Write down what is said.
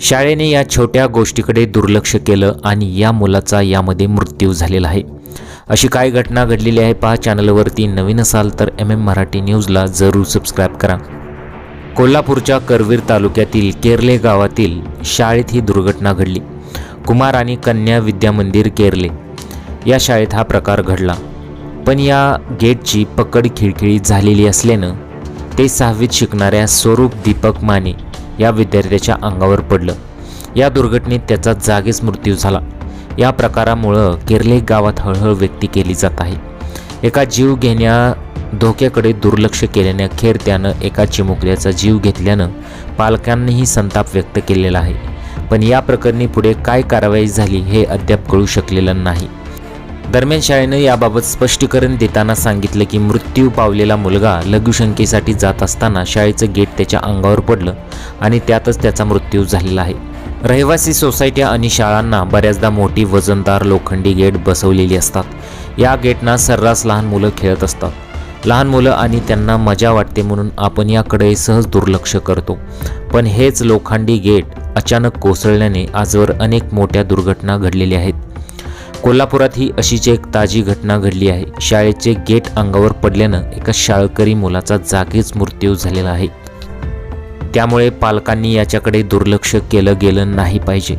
शाळेने या छोट्या गोष्टीकडे दुर्लक्ष केलं आणि या मुलाचा यामध्ये मृत्यू झालेला आहे. अशी काय घटना घडलेली आहे पहा चॅनलवरती नवीन असाल तर एम एम मराठी न्यूजला जरूर सबस्क्राईब करा. कोल्हापूरच्या करवीर तालुक्यातील केरले गावातील शाळेत ही दुर्घटना घडली. कुमार आणि कन्या विद्या मंदिर केरले. या शाळेत हा प्रकार घडला. पण या गेटची पकड खिळखिळी झालेली असल्यानं ते सहावीत शिकणाऱ्या स्वरूप दीपक माने या विद्यार्थ्याच्या अंगावर पडलं. या दुर्घटनेत त्याचा जागीच मृत्यू झाला. या प्रकारामुळं केरले गावात हळहळ व्यक्ती केली जात आहे. एका जीव घेण्या धोक्याकडे दुर्लक्ष केल्याने अखेर त्यानं एका चिमुकल्याचा जीव घेतल्यानं पालकांनीही संताप व्यक्त केलेला आहे. पण या प्रकरणी पुढे काय कारवाई झाली हे अद्याप कळू शकलेलं नाही. दरम्यान शाळेनं याबाबत स्पष्टीकरण देताना सांगितलं की मृत्यू पावलेला मुलगा लघुशंकेसाठी जात असताना शाळेचं गेट त्याच्या अंगावर पडलं आणि त्यातच त्याचा मृत्यू झालेला आहे. रहिवासी सोसायट्या आणि शाळांना बऱ्याचदा मोठी वजनदार लोखंडी गेट बसवलेली असतात. या गेटना सर्रास लहान मुलं खेळत असतात. लहान मुलं आणि त्यांना मजा वाटते म्हणून आपण याकडे सहज दुर्लक्ष करतो. पण हेच लोखंडी गेट अचानक कोसळल्याने आजवर अनेक मोठ्या दुर्घटना घडलेल्या आहेत. कोल्हापुरात ही अशीच एक ताजी घटना घडली आहे. शाळेचे गेट अंगावर पडल्यानं एका शाळकरी मुलाचा जागीच मृत्यू झालेला आहे. त्यामुळे पालकांनी याच्याकडे दुर्लक्ष केलं गेलं नाही पाहिजे.